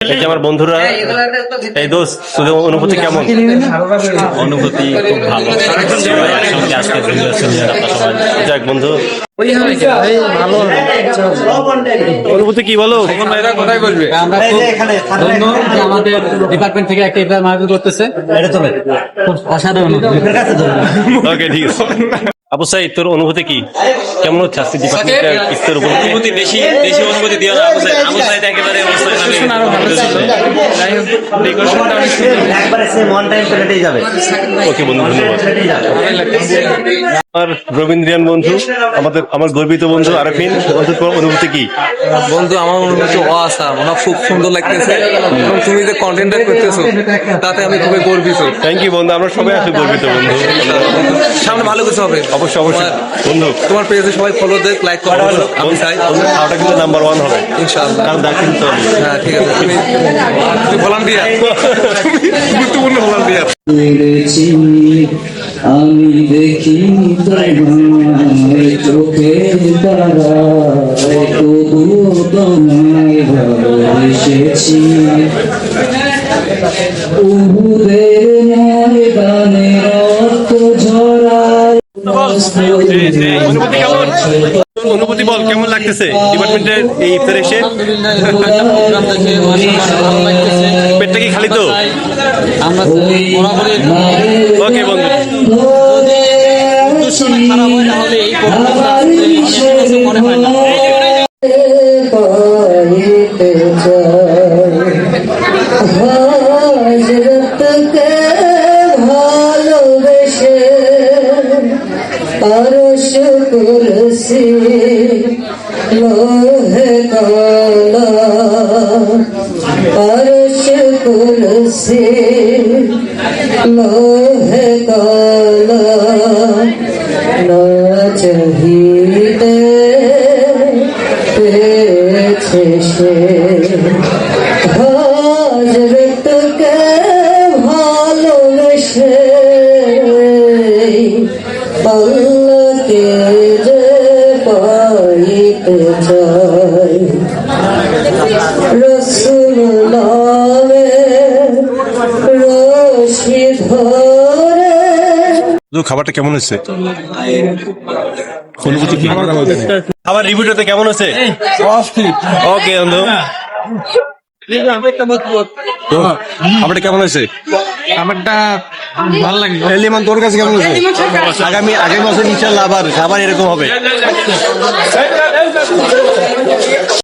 এই যে আমার বন্ধুরা এই দোস্ত তোদের অনুভূতি কেমন? অনুভূতি খুব ভালো। আজকে যাক বন্ধু। অনুভূতি কি বলো? কোথায় বলবে? আমাদের ডিপার্টমেন্ট থেকে একটা ইফতার মাহফিল করতেছে। খুব অসাধারণ ওকে ঠিক আছে। আবু সাইদ তোর অনুভূতি কি? কেমন হচ্ছে আজকে ডিপার্টমেন্টের ইফতার উপর অনুভূতি বেশি বেশি অনুভূতি দিও না। আবু একেবারে অবস্থায় আরও ভালো ছিল যাই হোক ডেকোরেশনটা অনেক সুন্দর। একবারে সে ওয়ান টাইম প্লেটেই যাবে। ওকে বন্ধু ধন্যবাদ। প্লেটেই যাবে। ভালোই লাগতেছে আমার রবীন্দ্রিয়ান বন্ধু আমাদের আমার গর্বিত বন্ধু আরেফিন বন্ধু তোর অনুভূতি কি? বন্ধু আমার অনুভূতি অসাম আমার খুব সুন্দর লাগতেছে। তুমি যে কন্টেন্টটা করতেছো তাতে আমি খুবই গর্বিত। থ্যাংক ইউ বন্ধু আমরা সবাই আছি গর্বিত বন্ধু। সামনে ভালো কিছু হবে। অবশ্যই অবশ্যই। বন্ধু। তোমার পেজে সবাই ফলো দেখ লাইক করো আমি চাই। বন্ধু কিন্তু নাম্বার ওয়ান হবে। ইনশাআল্লাহ। কারণ দেখেন তো। হ্যাঁ ঠিক আছে। তুমি তুমি ভলান্টিয়ার গুরুত্বপূর্ণ ভলান্টিয়ার আমি দেখি চোখের তারায় তবুও তোমায় ভালোবেসেছি। উহুদের ময়দানে রক্ত ঝরায়। অনুভূতি বল কেমন লাগতেছে? ডিপার্টমেন্টের এই ইফতার এসে? পেটটা কি খালি তো? আমরা ওকে বন্ধু। উদ্দেশ্যটা খারাপ হয় হলে এই কিছু মনে হয় না ভালোবেসে আরশ কুরসি লোহে কালা আরশ কুরসি লোহে কালা না চাহিতে পেয়েছে সে হজরতকে ভালোবেসে আল্লাহকে যে পাইতে চাই রসুল্লাহ খাবারটা কেমন হয়েছে অনুভূতি কি খাবার রিভিউটাতে কেমন হয়েছে ওকে বন্ধু কেমন হয়েছে আমারটা ভালো লিমন তোর কাছে কেমন হয়েছে আগামী আগামী বছর ইনশাল্লাহ আবার খাবার এরকম হবে